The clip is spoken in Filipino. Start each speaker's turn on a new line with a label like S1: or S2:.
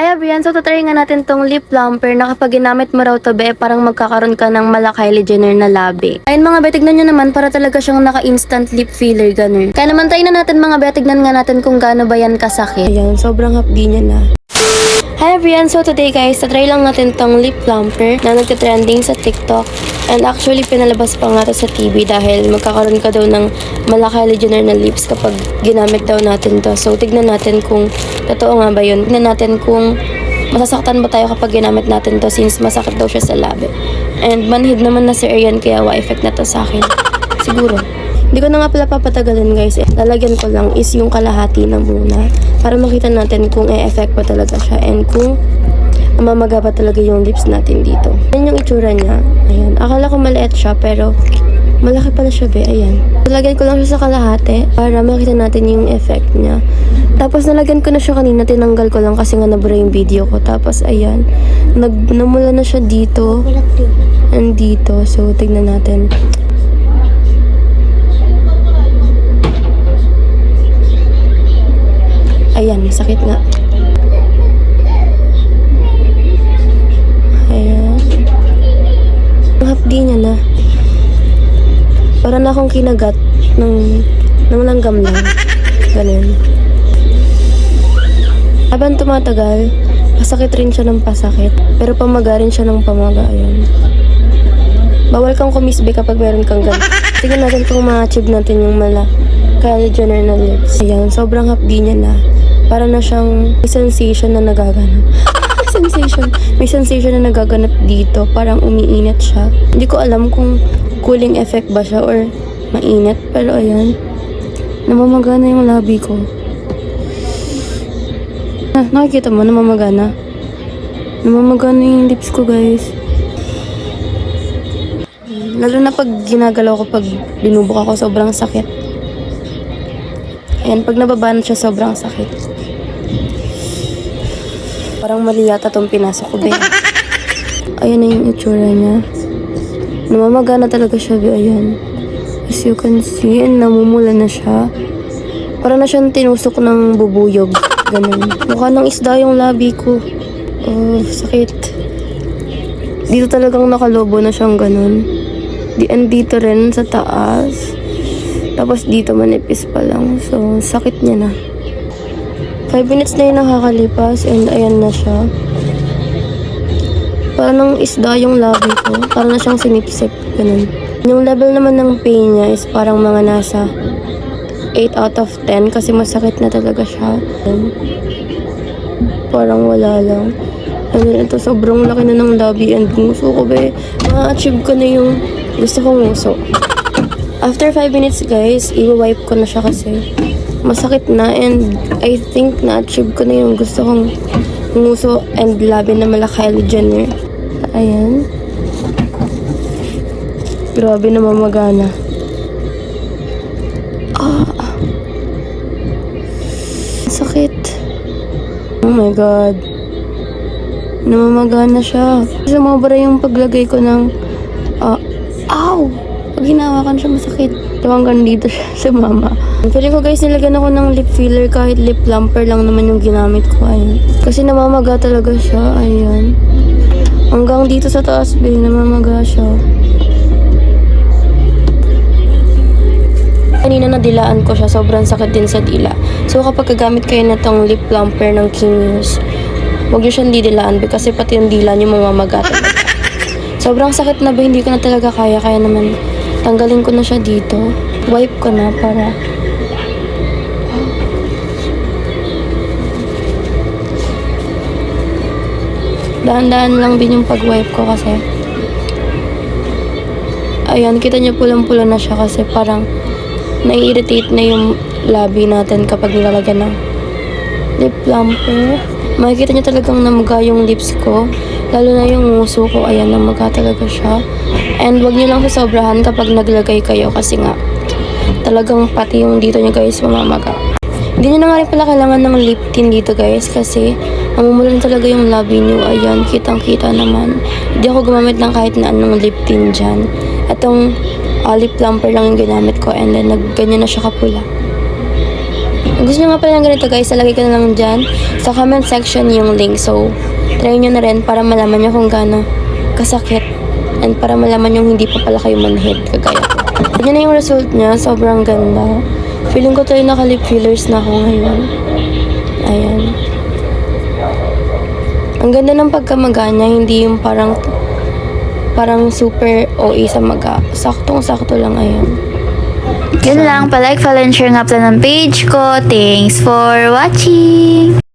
S1: Ay, Abrian, so tatry nga natin tong lip plumper na kapag ginamit mo raw to, be, parang magkakaroon ka ng mala Kylie Jenner na labi. Ayun mga be, tignan nyo naman, para talaga siyang naka-instant lip filler, ganun. Kaya naman tayo na natin mga be, tignan nga natin kung gaano ba yan kasakit. Ayan, sobrang hapdi niya na. Hi everyone! So today guys, tatry lang natin tong lip plumper na nagtitrending sa TikTok. And actually, pinalabas pa nga to sa TV dahil magkakaroon ka daw ng malaki Kylie na lips kapag ginamit daw natin to. So tignan natin kung totoo nga ba yun. Tignan natin kung masasaktan ba tayo kapag ginamit natin to since masakit daw siya sa labi. And manhid naman na si Arian kaya wa effect na to sa akin. Siguro. Hindi ko na nga pala papatagalin guys. Lalagyan ko lang is yung kalahati na muna para makita natin kung e-effect pa talaga siya and kung mamaga pa talaga yung lips natin dito. Yan yung itsura niya. Ayan. Akala ko maliit siya pero malaki pala siya be. Ayan. Lalagyan ko lang siya sa kalahati para makita natin yung effect niya. Tapos nalagyan ko na siya kanina, tinanggal ko lang kasi nga nabura yung video ko. Tapos ayan, nag, namula na siya dito and dito. So tignan natin. Ayan, sakit nga. Ayan. Hapdi niya na. Para na akong kinagat ng, ng langgam lang. Ganun. Habang tumatagal, pasakit rin siya ng pasakit. Pero pamaga rin siya ng pamaga. Ayan. Bawal kang kumisbi kapag meron kang ganun. Tingnan natin kung ma-achieve natin yung mala. Kylie Jenner na lips. Ayan, sobrang hapdi niya na. Para na siyang may sensation na nagaganap. sensation. May sensation na nagaganap dito. Parang umiinit siya. Hindi ko alam kung cooling effect ba siya or mainit. Pero ayan. Namamaga na yung labi ko. Ah, nakikita mo, namamaga na. Namamaga na yung lips ko, guys. Lalo na pag ginagalaw ko, pag binubok ako, sobrang sakit. Ayan, pag nababa na siya, sobrang sakit. Parang mali yata itong pinasok ko, be. Ayan na yung itsura niya. Namamaga na talaga siya, be. Ayan. As you can see, and namumula na siya. Para na siyang tinusok ng bubuyog. Ganun. Mukha ng isda yung labi ko. Oh, sakit. Dito talagang nakalobo na siyang ganun. Di, and dito rin sa taas. Tapos dito manipis pa lang. So, sakit niya na. 5 minutes na yung nakakalipas and ayan na siya. Parang isda yung labi ko. Parang na siyang sinipsip. Ganun. Yung level naman ng pain niya is parang mga nasa 8 out of 10 kasi masakit na talaga siya. Parang wala lang. And ito sobrang laki na ng labi and nguso ko be. Ma-achieve ko na yung gusto kong nguso. After 5 minutes guys, i-wipe ko na siya kasi masakit na and I think na-achieve ko na yung gusto kong nguso and labi na mala Kylie Jenner. Ayan. Grabe na mamagana. Ah. Sakit. Oh my God. Namamagana siya. Sumobra yung paglagay ko ng... Ah, ow! Pag hinawakan siya masakit. So hanggang dito siya sa mama. Feeling ko guys, nilagyan ako ng lip filler kahit lip plumper lang naman yung ginamit ko. Ayun. Kasi namamaga talaga siya. Ayan. Hanggang dito sa taas, be, namamaga siya. Kanina nadilaan ko siya, sobrang sakit din sa dila. So kapag gagamit kayo na tong lip plumper ng King huwag nyo siyang didilaan kasi pati yung dila nyo mamamaga talaga. Sobrang sakit na ba, hindi ko na talaga kaya, kaya naman tanggalin ko na siya dito. Wipe ko na para dahan-dahan lang din yung pag-wipe ko kasi ayan, kita niyo pulang-pula na siya kasi parang nai-irritate na yung labi natin kapag nilalagyan ng lip plumper. Makikita niyo talagang namaga yung lips ko. Lalo na yung nguso ko, ayan, namaga talaga siya. And wag niyo lang sasobrahan kapag naglagay kayo kasi nga talagang pati yung dito niyo guys mamamaga. Hindi niyo na nga rin pala kailangan ng lip tint dito guys kasi namumulan talaga yung labi niyo. Ayan, kitang-kita naman. Hindi ako gumamit ng kahit na anong lip tint dyan. Itong uh, lip plumper lang yung ginamit ko and then nagganyan na siya kapula. Kung gusto nyo nga pala ng ganito guys, lalagay ko na lang dyan sa comment section yung link. So, try nyo na rin para malaman nyo kung gaano kasakit and para malaman nyo hindi pa pala kayo manhid kagaya ko. Ganyan na yung result niya. Sobrang ganda. Feeling ko tayo naka-lip fillers na ako ngayon. Ayan. Ang ganda ng pagkamaga niya, hindi yung parang parang super OA sa maga. Saktong-sakto lang, ayan.
S2: Yun lang, palike, follow, and share nga pala ng page ko. Thanks for watching!